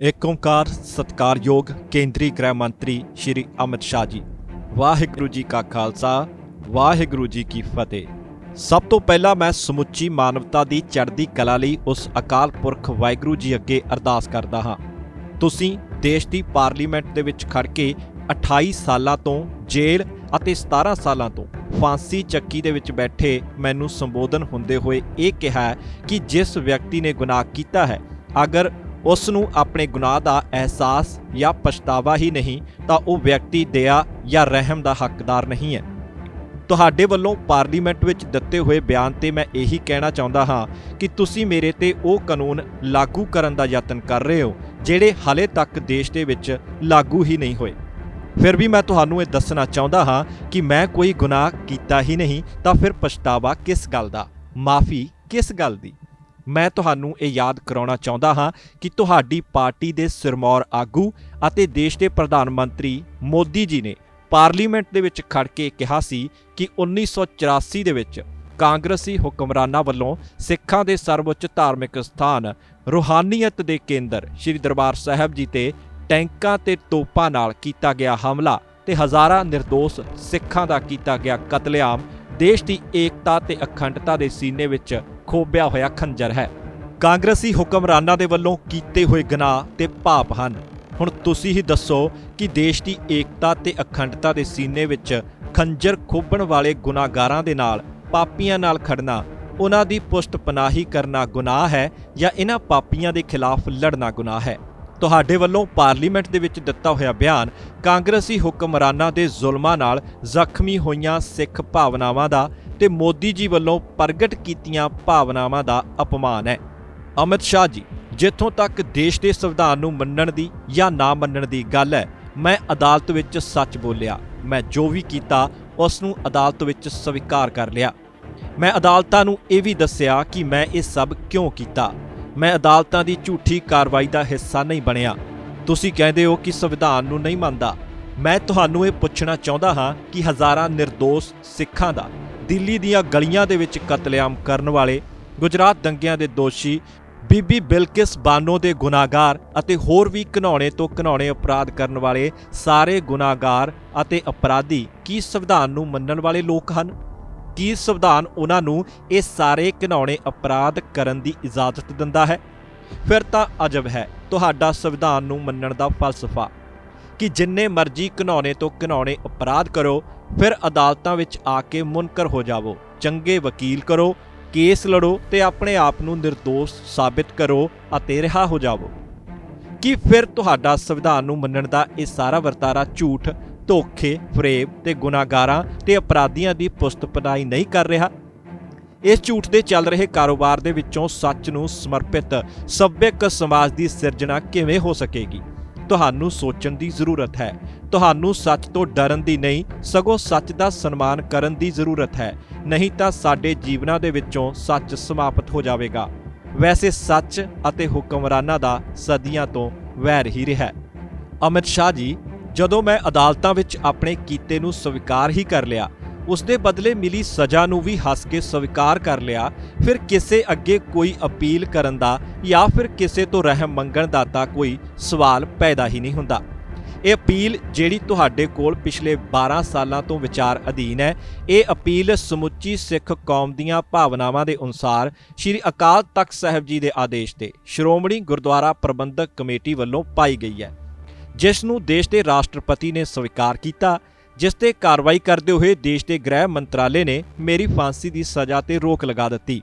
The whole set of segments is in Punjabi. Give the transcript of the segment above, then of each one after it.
ਏਕ ਓੰਕਾਰ ਸਤਕਾਰਯੋਗ ਕੇਂਦਰੀ ਗ੍ਰਹਿ ਮੰਤਰੀ ਸ਼੍ਰੀ ਅਮਿਤ ਸ਼ਾਹ ਜੀ। ਵਾਹਿਗੁਰੂ ਜੀ ਕਾ ਖਾਲਸਾ, ਵਾਹਿਗੁਰੂ ਜੀ ਕੀ ਫਤਿਹ। ਸਭ ਤੋਂ ਪਹਿਲਾਂ ਮੈਂ ਸਮੁੱਚੀ ਮਾਨਵਤਾ ਦੀ ਚੜ੍ਹਦੀ ਕਲਾ ਲਈ ਉਸ ਅਕਾਲ ਪੁਰਖ ਵਾਹਿਗੁਰੂ ਜੀ ਅੱਗੇ ਅਰਦਾਸ ਕਰਦਾ ਹਾਂ। ਤੁਸੀਂ ਦੇਸ਼ ਦੀ ਪਾਰਲੀਮੈਂਟ ਦੇ ਵਿੱਚ ਖੜ ਕੇ 28 ਸਾਲਾਂ ਤੋਂ ਜੇਲ੍ਹ ਅਤੇ 17 ਸਾਲਾਂ ਤੋਂ ਫਾਂਸੀ ਚੱਕੀ ਦੇ ਵਿੱਚ ਬੈਠੇ ਮੈਨੂੰ ਸੰਬੋਧਨ ਹੁੰਦੇ ਹੋਏ ਇਹ ਕਿਹਾ ਕਿ ਜਿਸ ਵਿਅਕਤੀ ਨੇ ਗੁਨਾਹ ਕੀਤਾ ਹੈ, ਅਗਰ ਉਸ ਨੂੰ ਆਪਣੇ ਗੁਨਾਹ ਦਾ ਅਹਿਸਾਸ ਜਾਂ ਪਛਤਾਵਾ ਹੀ ਨਹੀਂ, ਤਾਂ ਉਹ ਵਿਅਕਤੀ ਦਇਆ ਜਾਂ ਰਹਿਮ ਦਾ ਹੱਕਦਾਰ ਨਹੀਂ ਹੈ। ਤੁਹਾਡੇ ਵੱਲੋਂ ਪਾਰਲੀਮੈਂਟ ਵਿੱਚ ਦਿੱਤੇ ਹੋਏ ਬਿਆਨ ਤੇ ਮੈਂ ਇਹੀ ਕਹਿਣਾ ਚਾਹੁੰਦਾ ਹਾਂ ਕਿ ਤੁਸੀਂ ਮੇਰੇ ਤੇ ਉਹ ਕਾਨੂੰਨ ਲਾਗੂ ਕਰਨ ਦਾ ਯਤਨ ਕਰ ਰਹੇ ਹੋ, ਜਿਹੜੇ ਹਾਲੇ ਤੱਕ ਦੇਸ਼ ਦੇ ਵਿੱਚ ਲਾਗੂ ਹੀ ਨਹੀਂ ਹੋਏ। ਫਿਰ ਵੀ ਮੈਂ ਤੁਹਾਨੂੰ ਇਹ ਦੱਸਣਾ ਚਾਹੁੰਦਾ ਹਾਂ ਕਿ ਮੈਂ ਕੋਈ ਗੁਨਾਹ ਕੀਤਾ ਹੀ ਨਹੀਂ, ਤਾਂ ਫਿਰ ਪਛਤਾਵਾ ਕਿਸ ਗੱਲ ਦਾ? ਮਾਫੀ ਕਿਸ ਗੱਲ ਦੀ? ਮੈਂ ਤੁਹਾਨੂੰ ਇਹ ਯਾਦ ਕਰਾਉਣਾ ਚਾਹੁੰਦਾ ਹਾਂ ਕਿ ਤੁਹਾਡੀ ਪਾਰਟੀ ਦੇ ਸਿਰਮੌਰ ਆਗੂ ਅਤੇ ਦੇਸ਼ ਦੇ ਪ੍ਰਧਾਨ ਮੰਤਰੀ ਮੋਦੀ ਜੀ ਨੇ ਪਾਰਲੀਮੈਂਟ ਦੇ ਵਿੱਚ ਖੜ ਕੇ ਕਿਹਾ ਸੀ ਕਿ 1984 ਦੇ ਵਿੱਚ ਕਾਂਗਰਸੀ ਹੁਕਮਰਾਨਾਂ ਵੱਲੋਂ ਸਿੱਖਾਂ ਦੇ ਸਰਵਉੱਚ ਧਾਰਮਿਕ ਸਥਾਨ ਰੂਹਾਨੀਅਤ ਦੇ ਕੇਂਦਰ ਸ੍ਰੀ ਦਰਬਾਰ ਸਾਹਿਬ ਜੀ ਤੇ ਟੈਂਕਾਂ ਤੇ ਤੋਪਾਂ ਨਾਲ ਕੀਤਾ ਗਿਆ ਹਮਲਾ ਤੇ ਹਜ਼ਾਰਾਂ નિર્ਦੋਸ਼ ਸਿੱਖਾਂ ਦਾ ਕੀਤਾ ਗਿਆ ਕਤਲੇਆਮ, ਦੇਸ਼ ਦੀ ਏਕਤਾ ਤੇ ਅਖੰਡਤਾ ਦੇ ਸੀਨੇ ਵਿੱਚ ਖੋਬਿਆ ਹੋਇਆ ਖੰਜਰ ਹੈ। ਕਾਂਗਰਸੀ ਹੁਕਮਰਾਨਾਂ ਦੇ ਵੱਲੋਂ ਕੀਤੇ ਹੋਏ ਗੁਨਾਹ ਤੇ ਪਾਪ ਹਨ। ਹੁਣ ਤੁਸੀਂ ਹੀ ਦੱਸੋ ਕਿ ਦੇਸ਼ ਦੀ ਏਕਤਾ ਤੇ ਅਖੰਡਤਾ ਦੇ ਸੀਨੇ ਵਿੱਚ ਖੰਜਰ ਖੋਬਣ ਵਾਲੇ ਗੁਨਾਹਗਾਰਾਂ ਦੇ ਨਾਲ ਪਾਪੀਆਂ ਨਾਲ ਖੜਨਾ, ਉਹਨਾਂ ਦੀ ਪੁਸ਼ਟ ਪਨਾਹੀ ਕਰਨਾ ਗੁਨਾਹ ਹੈ ਜਾਂ ਇਹਨਾਂ ਪਾਪੀਆਂ ਦੇ ਖਿਲਾਫ ਲੜਨਾ ਗੁਨਾਹ ਹੈ? ਤੁਹਾਡੇ ਵੱਲੋਂ ਪਾਰਲੀਮੈਂਟ ਦੇ ਵਿੱਚ ਦਿੱਤਾ ਹੋਇਆ ਬਿਆਨ ਕਾਂਗਰਸੀ ਹੁਕਮਰਾਨਾਂ ਦੇ ਜ਼ੁਲਮਾਂ ਨਾਲ ਜ਼ਖਮੀ ਹੋਈਆਂ ਸਿੱਖ ਭਾਵਨਾਵਾਂ ਦਾ ਤੇ ਮੋਦੀ ਜੀ ਵੱਲੋਂ ਪ੍ਰਗਟ ਕੀਤੀਆਂ ਭਾਵਨਾਵਾਂ ਦਾ ਅਪਮਾਨ ਹੈ। ਅਮਿਤ ਸ਼ਾਹ ਜੀ, ਜਿੱਥੋਂ ਤੱਕ ਦੇਸ਼ ਦੇ ਸੰਵਿਧਾਨ ਨੂੰ ਮੰਨਣ ਦੀ ਜਾਂ ਨਾ ਮੰਨਣ ਦੀ ਗੱਲ ਹੈ, ਮੈਂ ਅਦਾਲਤ ਵਿੱਚ ਸੱਚ ਬੋਲਿਆ। ਮੈਂ ਜੋ ਵੀ ਕੀਤਾ, ਉਸ ਨੂੰ ਅਦਾਲਤ ਵਿੱਚ ਸਵੀਕਾਰ ਕਰ ਲਿਆ। ਮੈਂ ਅਦਾਲਤਾਂ ਨੂੰ ਇਹ ਵੀ ਦੱਸਿਆ ਕਿ ਮੈਂ ਇਹ ਸਭ ਕਿਉਂ ਕੀਤਾ। ਮੈਂ ਅਦਾਲਤਾਂ ਦੀ ਝੂਠੀ ਕਾਰਵਾਈ ਦਾ ਹਿੱਸਾ ਨਹੀਂ ਬਣਿਆ। ਤੁਸੀਂ ਕਹਿੰਦੇ ਹੋ ਕਿ ਸੰਵਿਧਾਨ ਨੂੰ ਨਹੀਂ ਮੰਨਦਾ। ਮੈਂ ਤੁਹਾਨੂੰ ਇਹ ਪੁੱਛਣਾ ਚਾਹੁੰਦਾ ਹਾਂ ਕਿ ਹਜ਼ਾਰਾਂ નિર્ਦੋਸ਼ ਸਿੱਖਾਂ ਦਾ ਦਿੱਲੀ ਦੀਆਂ ਗਲੀਆਂ ਦੇ ਵਿੱਚ ਕਤਲੇਆਮ ਕਰਨ ਵਾਲੇ ਗੁਜਰਾਤ ਦੰਗਿਆਂ ਦੇ ਦੋਸ਼ੀ ਬੀਬੀ ਬਿਲਕਿਸ ਬਾਨੋ ਦੇ ਗੁਨਾਹਗਾਰ ਅਤੇ ਹੋਰ ਵੀ ਘਿਨੌਣੇ ਤੋਂ ਘਿਨੌਣੇ ਅਪਰਾਧ ਕਰਨ ਵਾਲੇ ਸਾਰੇ ਗੁਨਾਹਗਾਰ ਅਤੇ ਅਪਰਾਧੀ ਕੀ ਸੰਵਿਧਾਨ ਨੂੰ ਮੰਨਣ ਵਾਲੇ ਲੋਕ ਹਨ? ਕੀ ਸੰਵਿਧਾਨ ਉਹਨਾਂ ਨੂੰ ਇਹ ਸਾਰੇ ਘਿਨੌਣੇ ਅਪਰਾਧ ਕਰਨ ਦੀ ਇਜਾਜ਼ਤ ਦਿੰਦਾ ਹੈ? ਫਿਰ ਤਾਂ ਅਜਬ ਹੈ, ਤੁਹਾਡਾ ਸੰਵਿਧਾਨ ਨੂੰ ਮੰਨਣ ਦਾ ਫਲਸਫਾ। ਕਿ ਜਿੰਨੇ ਮਰਜ਼ੀ ਘਿਨਾਉਣੇ ਤੋਂ ਘਿਨਾਉਣੇ ਅਪਰਾਧ ਕਰੋ, ਫਿਰ ਅਦਾਲਤਾਂ ਵਿੱਚ ਆ ਕੇ ਮੁਨਕਰ ਹੋ ਜਾਵੋ। ਚੰਗੇ ਵਕੀਲ ਕਰੋ, ਕੇਸ ਲੜੋ ਤੇ ਆਪਣੇ ਆਪ ਨੂੰ નિર્ਦੋਸ਼ ਸਾਬਿਤ ਕਰੋ ਅਤੇ ਰਿਹਾ ਹੋ ਜਾਵੋ। ਕੀ ਫਿਰ ਤੁਹਾਡਾ ਸੰਵਿਧਾਨ ਨੂੰ ਮੰਨਣ ਦਾ ਇਹ ਸਾਰਾ ਵਰਤਾਰਾ ਝੂਠ ਧੋਖੇ ਫਰੇਬ ਤੇ ਗੁਨਾਹਗਾਰਾਂ ਤੇ ਅਪਰਾਧੀਆਂ ਦੀ ਪੁਸਤਪਨਾਈ ਨਹੀਂ ਕਰ ਰਿਹਾ। ਇਸ ਝੂਠ ਦੇ ਚੱਲ ਰਹੇ ਕਾਰੋਬਾਰ ਦੇ ਵਿੱਚੋਂ ਸੱਚ ਨੂੰ ਸਮਰਪਿਤ ਸੱਭਿਅਕ ਸਮਾਜ ਦੀ ਸਿਰਜਣਾ ਕਿਵੇਂ ਹੋ ਸਕੇਗੀ? ਤੁਹਾਨੂੰ ਸੋਚਣ ਦੀ ਜ਼ਰੂਰਤ ਹੈ। ਤੁਹਾਨੂੰ ਸੱਚ ਤੋਂ ਡਰਨ ਦੀ ਨਹੀਂ, ਸਗੋਂ ਸੱਚ ਦਾ ਸਨਮਾਨ ਕਰਨ ਦੀ ਜ਼ਰੂਰਤ ਹੈ। ਨਹੀਂ ਤਾਂ ਸਾਡੇ ਜੀਵਨਾਂ ਦੇ ਵਿੱਚੋਂ ਸੱਚ ਸਮਾਪਤ ਹੋ ਜਾਵੇਗਾ। ਵੈਸੇ ਸੱਚ ਅਤੇ ਹੁਕਮਰਾਨਾਂ ਦਾ ਸਦੀਆਂ ਤੋਂ ਵੈਰ ਹੀ ਰਿਹਾ। ਹੈ ਅਮਿਤ ਸ਼ਾਹ ਜੀ ਜਦੋਂ ਮੈਂ ਅਦਾਲਤਾਂ ਵਿੱਚ ਆਪਣੇ ਕੀਤੇ ਨੂੰ ਸਵੀਕਾਰ ਹੀ ਕਰ ਲਿਆ ਉਸ ਦੇ ਬਦਲੇ ਮਿਲੀ ਸਜ਼ਾ ਨੂੰ ਵੀ ਹੱਸ ਕੇ ਸਵੀਕਾਰ ਕਰ ਲਿਆ, ਫਿਰ ਕਿਸੇ ਅੱਗੇ ਕੋਈ ਅਪੀਲ ਕਰਨ ਦਾ ਜਾਂ ਫਿਰ ਕਿਸੇ ਤੋਂ ਰਹਿਮ ਮੰਗਣ ਦਾ ਤਾਂ ਕੋਈ ਸਵਾਲ ਪੈਦਾ ਹੀ ਨਹੀਂ ਹੁੰਦਾ। ਇਹ ਅਪੀਲ ਜਿਹੜੀ ਤੁਹਾਡੇ ਕੋਲ ਪਿਛਲੇ 12 ਸਾਲਾਂ ਤੋਂ ਵਿਚਾਰ ਅਧੀਨ ਹੈ, ਇਹ ਅਪੀਲ ਸਮੁੱਚੀ ਸਿੱਖ ਕੌਮ ਦੀਆਂ ਭਾਵਨਾਵਾਂ ਦੇ ਅਨੁਸਾਰ ਸ੍ਰੀ ਅਕਾਲ ਤਖਤ ਸਾਹਿਬ ਜੀ ਦੇ ਆਦੇਸ਼ ਤੇ ਸ਼੍ਰੋਮਣੀ ਗੁਰਦੁਆਰਾ ਪ੍ਰਬੰਧਕ ਕਮੇਟੀ ਵੱਲੋਂ ਪਾਈ ਗਈ ਹੈ। ਜਿਸ ਨੂੰ ਦੇਸ਼ ਦੇ ਰਾਸ਼ਟਰਪਤੀ ਨੇ ਸਵੀਕਾਰ ਕੀਤਾ, ਜਿਸ ਤੇ ਕਾਰਵਾਈ ਕਰਦੇ ਹੋਏ ਦੇਸ਼ ਦੇ ਗ੍ਰਹਿ ਮੰਤਰਾਲੇ ਨੇ ਮੇਰੀ ਫਾਂਸੀ ਦੀ ਸਜ਼ਾ ਤੇ ਰੋਕ ਲਗਾ ਦਿੱਤੀ।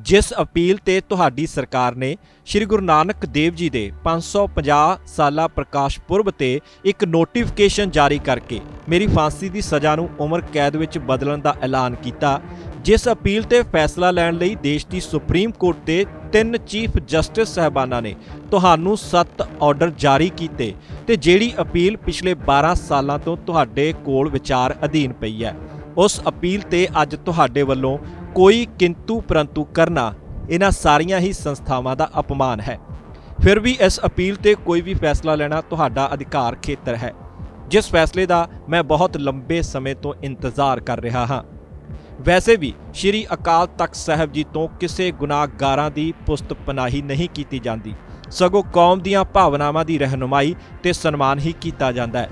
ਜਿਸ ਅਪੀਲ ਤੇ ਤੁਹਾਡੀ ਸਰਕਾਰ ਨੇ ਸ੍ਰੀ ਗੁਰੂ ਨਾਨਕ ਦੇਵ ਜੀ ਦੇ 550 ਸਾਲਾ ਪ੍ਰਕਾਸ਼ ਪੁਰਬ ਤੇ ਇੱਕ ਨੋਟੀਫਿਕੇਸ਼ਨ ਜਾਰੀ ਕਰਕੇ ਮੇਰੀ ਫਾਂਸੀ ਦੀ ਸਜ਼ਾ ਨੂੰ ਉਮਰ ਕੈਦ ਵਿੱਚ ਬਦਲਣ ਦਾ ਐਲਾਨ ਕੀਤਾ, ਜਿਸ ਅਪੀਲ ਤੇ ਫੈਸਲਾ ਲੈਣ ਲਈ ਦੇਸ਼ ਦੀ ਸੁਪਰੀਮ ਕੋਰਟ ਦੇ ਤਿੰਨ ਚੀਫ ਜਸਟਿਸ ਸਹਿਬਾਨਾਂ ਨੇ ਤੁਹਾਨੂੰ ਸੱਤ ਆਰਡਰ ਜਾਰੀ ਕੀਤੇ ਤੇ ਜਿਹੜੀ ਅਪੀਲ ਪਿਛਲੇ 12 ਸਾਲਾਂ ਤੋਂ ਤੁਹਾਡੇ ਕੋਲ ਵਿਚਾਰ ਅਧੀਨ ਪਈ ਹੈ। ਉਸ ਅਪੀਲ ਤੇ ਅੱਜ ਤੁਹਾਡੇ ਵੱਲੋਂ ਕੋਈ ਕਿੰਤੂ ਪਰੰਤੂ ਕਰਨਾ ਇਹਨਾਂ ਸਾਰੀਆਂ ਹੀ ਸੰਸਥਾਵਾਂ ਦਾ ਅਪਮਾਨ ਹੈ। ਫਿਰ ਵੀ ਇਸ ਅਪੀਲ ਤੇ ਕੋਈ ਵੀ ਫੈਸਲਾ ਲੈਣਾ ਤੁਹਾਡਾ ਅਧਿਕਾਰ ਖੇਤਰ ਹੈ। ਜਿਸ ਫੈਸਲੇ ਦਾ ਮੈਂ ਬਹੁਤ ਲੰਬੇ ਸਮੇਂ ਤੋਂ ਇੰਤਜ਼ਾਰ ਕਰ ਰਿਹਾ ਹਾਂ। ਵੈਸੇ ਵੀ ਸ੍ਰੀ ਅਕਾਲ ਤਖਤ ਸਾਹਿਬ ਜੀ ਤੋਂ ਕਿਸੇ ਗੁਨਾਹਗਾਰਾਂ ਦੀ ਪੁਸਤ ਪਨਾਹੀ ਨਹੀਂ ਕੀਤੀ ਜਾਂਦੀ। ਸਗੋਂ ਕੌਮ ਦੀਆਂ ਭਾਵਨਾਵਾਂ ਦੀ ਰਹਿਨੁਮਾਈ ਤੇ ਸਨਮਾਨ ਹੀ ਕੀਤਾ ਜਾਂਦਾ ਹੈ।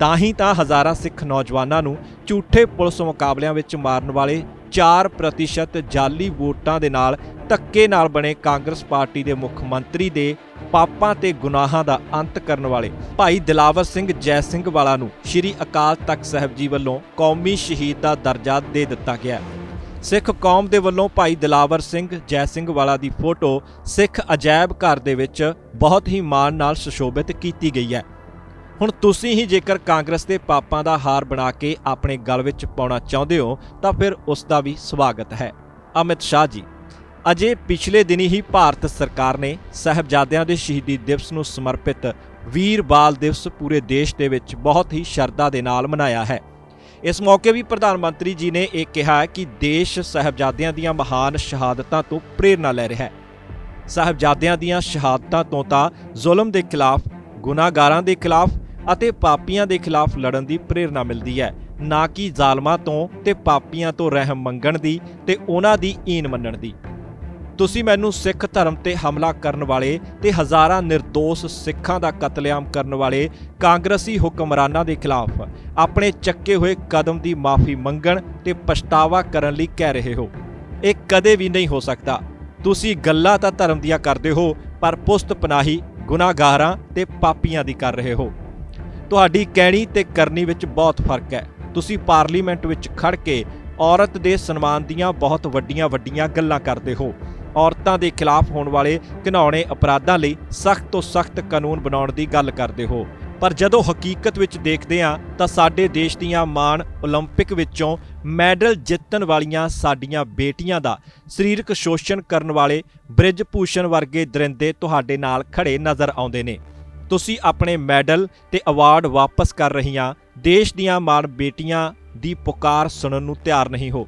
ਤਾਂ ਹੀ ਤਾਂ ਹਜ਼ਾਰਾਂ ਸਿੱਖ ਨੌਜਵਾਨਾਂ ਨੂੰ ਝੂਠੇ ਪੁਲਿਸ ਮੁਕਾਬਲਿਆਂ ਵਿੱਚ ਮਾਰਨ ਵਾਲੇ 4% ਜਾਲੀ ਵੋਟਾਂ ਦੇ ਨਾਲ ਧੱਕੇ ਨਾਲ ਬਣੇ ਕਾਂਗਰਸ ਪਾਰਟੀ ਦੇ ਮੁੱਖ ਮੰਤਰੀ ਦੇ ਪਾਪਾਂ ਤੇ ਗੁਨਾਹਾਂ ਦਾ ਅੰਤ ਕਰਨ ਵਾਲੇ ਭਾਈ ਦਿਲਾਵਰ ਸਿੰਘ ਜੈ ਸਿੰਘ ਵਾਲਾ ਨੂੰ ਸ੍ਰੀ ਅਕਾਲ ਤਖਤ ਸਾਹਿਬ ਜੀ ਵੱਲੋਂ ਕੌਮੀ ਸ਼ਹੀਦ ਦਾ ਦਰਜਾ ਦੇ ਦਿੱਤਾ ਗਿਆ ਹੈ। ਸਿੱਖ ਕੌਮ ਦੇ ਵੱਲੋਂ ਭਾਈ ਦਿਲਾਵਰ ਸਿੰਘ ਜੈ ਸਿੰਘ ਵਾਲਾ ਦੀ ਫੋਟੋ ਸਿੱਖ ਅਜਾਇਬ ਘਰ ਦੇ ਵਿੱਚ ਬਹੁਤ ਹੀ ਮਾਣ ਨਾਲ ਸੁਸ਼ੋਭਿਤ ਕੀਤੀ ਗਈ ਹੈ। ਹੁਣ ਤੁਸੀਂ ਹੀ ਜੇਕਰ ਕਾਂਗਰਸ ਦੇ ਪਾਪਾਂ ਦਾ ਹਾਰ ਬਣਾ ਕੇ ਆਪਣੇ ਗਲ ਵਿੱਚ ਪਾਉਣਾ ਚਾਹੁੰਦੇ ਹੋ, ਤਾਂ ਫਿਰ ਉਸ ਦਾ ਵੀ ਸਵਾਗਤ ਹੈ। ਅਮਿਤ ਸ਼ਾਹ ਜੀ। ਅਜੇ ਪਿਛਲੇ ਦਿਨੀ ਹੀ ਭਾਰਤ ਸਰਕਾਰ ਨੇ ਸਹਿਬਜ਼ਾਦਿਆਂ ਦੇ ਸ਼ਹੀਦੀ ਦਿਵਸ ਨੂੰ ਸਮਰਪਿਤ ਵੀਰ ਬਾਲ ਦਿਵਸ ਪੂਰੇ ਦੇਸ਼ ਦੇ ਵਿੱਚ ਬਹੁਤ ਹੀ ਸ਼ਰਧਾ ਦੇ ਨਾਲ ਮਨਾਇਆ ਹੈ। ਇਸ ਮੌਕੇ ਵੀ ਪ੍ਰਧਾਨ ਮੰਤਰੀ ਜੀ ਨੇ ਇਹ ਕਿਹਾ ਕਿ ਦੇਸ਼ ਸਹਿਬਜ਼ਾਦਿਆਂ ਦੀਆਂ ਮਹਾਨ ਸ਼ਹਾਦਤਾਂ ਤੋਂ ਪ੍ਰੇਰਣਾ ਲੈ ਰਿਹਾ ਹੈ। ਸਾਹਿਬਜ਼ਾਦਿਆਂ ਦੀਆਂ ਸ਼ਹਾਦਤਾਂ ਤੋਂ ਤਾਂ ਜ਼ੁਲਮ ਦੇ ਖਿਲਾਫ, ਗੁਨਾਹਗਾਰਾਂ ਦੇ ਖਿਲਾਫ ਅਤੇ ਪਾਪੀਆਂ ਦੇ ਖਿਲਾਫ ਲੜਨ ਦੀ ਪ੍ਰੇਰਣਾ ਮਿਲਦੀ ਹੈ। ਨਾ ਕਿ ਜ਼ਾਲਮਾਂ ਤੋਂ ਤੇ ਪਾਪੀਆਂ ਤੋਂ ਰਹਿਮ ਮੰਗਣ ਦੀ ਤੇ ਉਹਨਾਂ ਦੀ ਈਨ ਮੰਨਣ ਦੀ। ਤੁਸੀਂ ਮੈਨੂੰ ਸਿੱਖ ਧਰਮ ਤੇ ਹਮਲਾ ਕਰਨ ਵਾਲੇ ਤੇ ਹਜ਼ਾਰਾਂ નિર્ਦੋਸ਼ ਸਿੱਖਾਂ ਦਾ ਕਤਲੇਆਮ ਕਰਨ ਵਾਲੇ ਕਾਂਗਰਸੀ ਹੁਕਮਰਾਨਾਂ ਦੇ ਖਿਲਾਫ ਆਪਣੇ ਚੱਕੇ ਹੋਏ ਕਦਮ ਦੀ ਮਾਫੀ ਮੰਗਣ ਤੇ ਪਛਤਾਵਾ ਕਰਨ ਲਈ ਕਹਿ ਰਹੇ ਹੋ। ਇਹ ਕਦੇ ਵੀ ਨਹੀਂ ਹੋ ਸਕਦਾ। ਤੁਸੀਂ ਗੱਲਾਂ ਤਾਂ ਧਰਮ ਦੀਆਂ ਕਰਦੇ ਹੋ, ਪਰ ਪੁਸਤ ਪਨਾਹੀ, ਗੁਨਾਹਗਾਰਾਂ ਤੇ ਪਾਪੀਆਂ ਦੀ ਕਰ ਰਹੇ ਹੋ। ਤੁਹਾਡੀ ਕਹਿਣੀ ਤੇ ਕਰਨੀ ਵਿੱਚ ਬਹੁਤ ਫ਼ਰਕ ਹੈ। ਤੁਸੀਂ ਪਾਰਲੀਮੈਂਟ ਵਿੱਚ ਖੜ ਕੇ ਔਰਤ ਦੇ ਸਨਮਾਨ ਦੀਆਂ ਬਹੁਤ ਵੱਡੀਆਂ ਵੱਡੀਆਂ ਗੱਲਾਂ ਕਰਦੇ ਹੋ। ਔਰਤਾਂ ਦੇ ਖਿਲਾਫ ਹੋਣ ਵਾਲੇ ਘਿਨੌਣੇ ਅਪਰਾਧਾਂ ਲਈ ਸਖਤ ਤੋਂ ਸਖਤ ਕਾਨੂੰਨ ਬਣਾਉਣ ਦੀ ਗੱਲ ਕਰਦੇ ਹੋ ਪਰ ਜਦੋਂ ਹਕੀਕਤ ਵਿੱਚ ਦੇਖਦੇ ਹਾਂ ਤਾਂ ਸਾਡੇ ਦੇਸ਼ ਦੀਆਂ ਮਾਣ 올림픽 ਵਿੱਚੋਂ ਮੈਡਲ ਜਿੱਤਣ ਵਾਲੀਆਂ ਸਾਡੀਆਂ ਬੇਟੀਆਂ ਦਾ ਸਰੀਰਕ ਸ਼ੋਸ਼ਣ ਕਰਨ ਵਾਲੇ ਬ੍ਰਿਜ ਭੂਸ਼ਣ ਵਰਗੇ ਦਰਿੰਦੇ ਤੁਹਾਡੇ ਨਾਲ ਖੜੇ ਨਜ਼ਰ ਆਉਂਦੇ ਨੇ ਤੁਸੀਂ ਆਪਣੇ ਮੈਡਲ ਤੇ ਅਵਾਰਡ ਵਾਪਸ ਕਰ ਰਹੀਆਂ ਦੇਸ਼ ਦੀਆਂ ਮਾਣ ਬੇਟੀਆਂ ਦੀ ਪੁਕਾਰ ਸੁਣਨ ਨੂੰ ਤਿਆਰ ਨਹੀਂ ਹੋ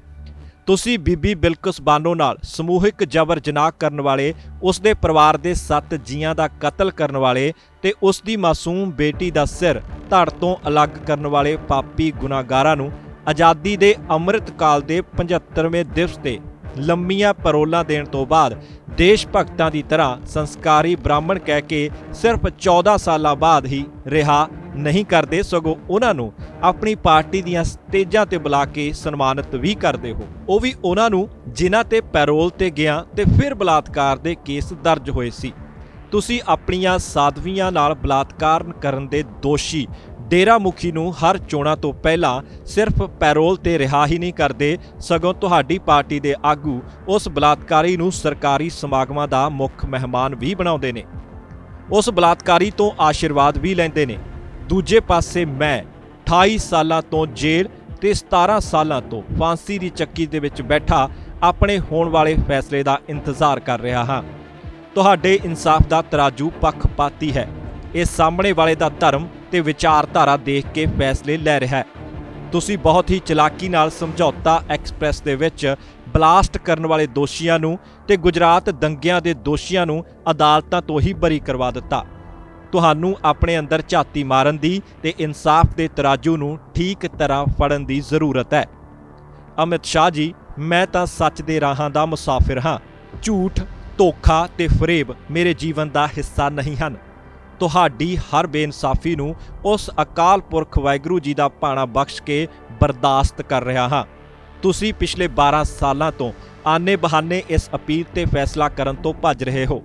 ਤੁਸੀਂ ਬੀਬੀ ਬਿਲਕਿਸ ਬਾਨੋ ਨਾਲ ਸਮੂਹਿਕ ਜਬਰ ਜਨਾਹ ਕਰਨ ਵਾਲੇ ਉਸ ਦੇ ਪਰਿਵਾਰ ਦੇ 7 ਜੀਆਂ ਦਾ ਕਤਲ ਕਰਨ ਵਾਲੇ ਤੇ ਉਸ ਦੀ ਮਾਸੂਮ ਬੇਟੀ ਦਾ ਸਿਰ ਧੜ ਤੋਂ ਅਲੱਗ ਕਰਨ ਵਾਲੇ ਪਾਪੀ ਗੁਨਾਹਗਾਰਾਂ ਨੂੰ ਆਜ਼ਾਦੀ ਦੇ ਅੰਮ੍ਰਿਤ ਕਾਲ ਦੇ 75ਵੇਂ ਦਿਵਸ ਤੇ ਲੰਮੀਆਂ ਪਰੋਲਾਂ ਦੇਣ ਤੋਂ ਬਾਅਦ ਦੇਸ਼ ਭਗਤਾਂ ਦੀ ਤਰ੍ਹਾਂ ਸੰਸਕਾਰੀ ਬ੍ਰਾਹਮਣ ਕਹਿ ਕੇ ਸਿਰਫ 14 ਸਾਲਾਂ ਬਾਅਦ ਹੀ ਰਿਹਾ ਨਹੀਂ ਕਰਦੇ ਸਗੋਂ ਉਹਨਾਂ ਨੂੰ ਆਪਣੀ ਪਾਰਟੀ ਦੀਆਂ ਸਟੇਜਾਂ ਤੇ ਬੁਲਾ ਕੇ ਸਨਮਾਨਿਤ ਵੀ ਕਰਦੇ ਹੋ। ਉਹ ਵੀ ਉਹਨਾਂ ਨੂੰ ਜਿਨ੍ਹਾਂ ਤੇ ਪੈਰੋਲ ਤੇ ਗਿਆ ਤੇ ਫਿਰ ਬਲਾਤਕਾਰ ਦੇ ਕੇਸ ਦਰਜ ਹੋਏ ਸੀ। ਤੁਸੀਂ ਆਪਣੀਆਂ ਸਾਧਵੀਆਂ ਨਾਲ ਬਲਾਤਕਾਰ ਕਰਨ ਦੇ ਦੋਸ਼ੀ ਡੇਰਾ ਮੁਖੀ ਨੂੰ ਹਰ ਚੋਣਾਂ ਤੋਂ ਪਹਿਲਾਂ ਸਿਰਫ ਪੈਰੋਲ ਤੇ ਰਿਹਾ ਹੀ ਨਹੀਂ ਕਰਦੇ, ਸਗੋਂ ਤੁਹਾਡੀ ਪਾਰਟੀ ਦੇ ਆਗੂ ਉਸ ਬਲਾਤਕਾਰੀ ਨੂੰ ਸਰਕਾਰੀ ਸਮਾਗਮਾਂ ਦਾ ਮੁੱਖ ਮਹਿਮਾਨ ਵੀ ਬਣਾਉਂਦੇ ਨੇ। ਉਸ ਬਲਾਤਕਾਰੀ ਤੋਂ ਆਸ਼ੀਰਵਾਦ ਵੀ ਲੈਂਦੇ ਨੇ। ਦੂਜੇ ਪਾਸੇ ਮੈਂ 28 ਸਾਲਾਂ ਤੋਂ ਜੇਲ੍ਹ ਤੇ 17 ਸਾਲਾਂ ਤੋਂ ਫਾਂਸੀ ਦੀ ਚੱਕੀ ਦੇ ਵਿੱਚ ਬੈਠਾ ਆਪਣੇ ਹੋਣ ਵਾਲੇ ਫੈਸਲੇ ਦਾ ਇੰਤਜ਼ਾਰ ਕਰ ਰਿਹਾ ਹਾਂ। ਤੁਹਾਡੇ ਇਨਸਾਫ ਦਾ ਤਰਾਜੂ ਪੱਖਪਾਤੀ ਹੈ। ਇਹ ਸਾਹਮਣੇ ਵਾਲੇ ਦਾ ਧਰਮ ਤੇ ਵਿਚਾਰਧਾਰਾ ਦੇਖ ਕੇ ਫੈਸਲੇ ਲੈ ਰਿਹਾ ਹੈ। ਤੁਸੀਂ ਬਹੁਤ ਹੀ ਚਲਾਕੀ ਨਾਲ ਸਮਝੌਤਾ ਐਕਸਪ੍ਰੈਸ ਦੇ ਵਿੱਚ ਬਲਾਸਟ ਕਰਨ ਵਾਲੇ ਦੋਸ਼ੀਆਂ ਨੂੰ ਤੇ ਗੁਜਰਾਤ ਦੰਗਿਆਂ ਦੇ ਦੋਸ਼ੀਆਂ ਨੂੰ ਅਦਾਲਤਾਂ ਤੋਂ ਹੀ ਬਰੀ ਕਰਵਾ ਦਿੱਤਾ। ਤੁਹਾਨੂੰ ਆਪਣੇ ਅੰਦਰ ਝਾਤੀ ਮਾਰਨ ਦੀ ਤੇ ਇਨਸਾਫ ਦੇ ਤਰਾਜੂ ਨੂੰ ਠੀਕ ਤਰ੍ਹਾਂ ਫੜਨ ਦੀ ਜ਼ਰੂਰਤ ਹੈ। ਅਮਿਤ ਸ਼ਾਹ ਜੀ, ਮੈਂ ਤਾਂ ਸੱਚ ਦੇ ਰਾਹਾਂ ਦਾ ਮੁਸਾਫਿਰ ਹਾਂ। ਝੂਠ, ਧੋਖਾ ਤੇ ਫਰੇਬ ਮੇਰੇ ਜੀਵਨ ਦਾ ਹਿੱਸਾ ਨਹੀਂ ਹਨ। ਤੁਹਾਡੀ ਹਰ ਬੇਇਨਸਾਫੀ ਨੂੰ ਉਸ ਅਕਾਲ ਪੁਰਖ ਵਾਹਿਗੁਰੂ ਜੀ ਦਾ ਪਾਣਾ ਬਖਸ਼ ਕੇ ਬਰਦਾਸ਼ਤ ਕਰ ਰਿਹਾ ਹਾਂ। ਤੁਸੀਂ ਪਿਛਲੇ 12 ਸਾਲਾਂ ਤੋਂ ਆਨੇ ਬਹਾਨੇ ਇਸ ਅਪੀਲ ਤੇ ਫੈਸਲਾ ਕਰਨ ਤੋਂ ਭੱਜ ਰਹੇ ਹੋ।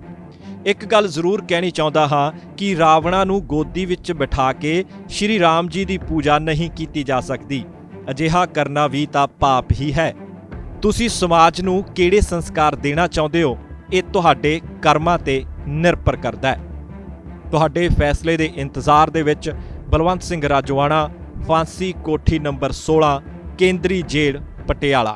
ਇੱਕ ਗੱਲ ਜ਼ਰੂਰ ਕਹਿਣੀ ਚਾਹੁੰਦਾ ਹਾਂ ਕਿ ਰਾਵਣਾ ਨੂੰ ਗੋਦੀ ਵਿੱਚ ਬਿਠਾ ਕੇ ਸ਼੍ਰੀ ਰਾਮ ਜੀ ਦੀ ਪੂਜਾ ਨਹੀਂ ਕੀਤੀ ਜਾ ਸਕਦੀ। ਅਜਿਹਾ ਕਰਨਾ ਵੀ ਤਾਂ ਪਾਪ ਹੀ ਹੈ। ਤੁਸੀਂ ਸਮਾਜ ਨੂੰ ਕਿਹੜੇ ਸੰਸਕਾਰ ਦੇਣਾ ਚਾਹੁੰਦੇ ਹੋ? ਇਹ ਤੁਹਾਡੇ ਕਰਮਾਂ ਤੇ ਨਿਰਭਰ ਕਰਦਾ ਹੈ। ਤੁਹਾਡੇ ਫੈਸਲੇ ਦੇ ਇੰਤਜ਼ਾਰ ਦੇ ਵਿੱਚ ਬਲਵੰਤ ਸਿੰਘ ਰਾਜਵਾਨਾ ਫਾਂਸੀ ਕੋਠੀ ਨੰਬਰ 16 ਕੇਂਦਰੀ ਜੇਲ੍ਹ, ਪਟਿਆਲਾ।